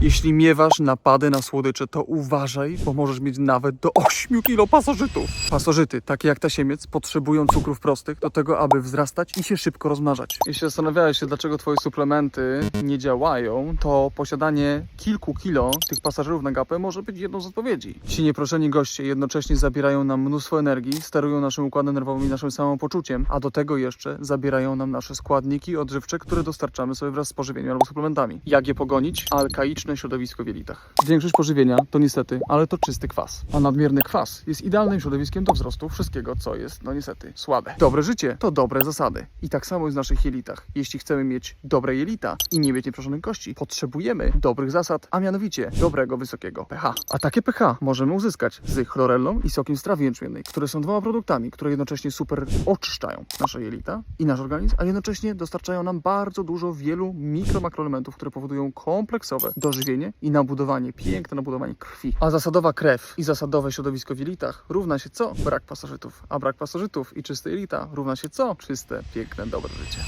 Jeśli miewasz napady na słodycze, to uważaj, bo możesz mieć nawet do 8 kilo pasożytów. Pasożyty, takie jak tasiemiec, potrzebują cukrów prostych do tego, aby wzrastać i się szybko rozmnażać. Jeśli zastanawiałeś się, dlaczego twoje suplementy nie działają, to posiadanie kilku kilo tych pasażerów na gapę może być jedną z odpowiedzi. Ci nieproszeni goście jednocześnie zabierają nam mnóstwo energii, sterują naszym układem nerwowym i naszym samopoczuciem, a do tego jeszcze zabierają nam nasze składniki odżywcze, które dostarczamy sobie wraz z pożywieniem albo suplementami. Jak je pogonić? Alkaiczne środowisko w jelitach. Większość pożywienia to niestety, ale to czysty kwas. A nadmierny kwas jest idealnym środowiskiem do wzrostu wszystkiego, co jest, no niestety, słabe. Dobre życie to dobre zasady. I tak samo jest w naszych jelitach. Jeśli chcemy mieć dobre jelita i nie mieć nieproszonych kości, potrzebujemy dobrych zasad, a mianowicie dobrego, wysokiego pH. A takie pH możemy uzyskać z chlorellą i sokiem z trawy jęczmiennej, które są dwoma produktami, które jednocześnie super oczyszczają nasze jelita i nasz organizm, a jednocześnie dostarczają nam bardzo dużo wielu mikro-makroelementów, które powodują kompleksowe dożywienie i nabudowanie, piękne nabudowanie krwi. A zasadowa krew i zasadowe środowisko w jelitach równa się co? Brak pasożytów. A brak pasożytów i czyste jelita równa się co? Czyste, piękne, dobre życie.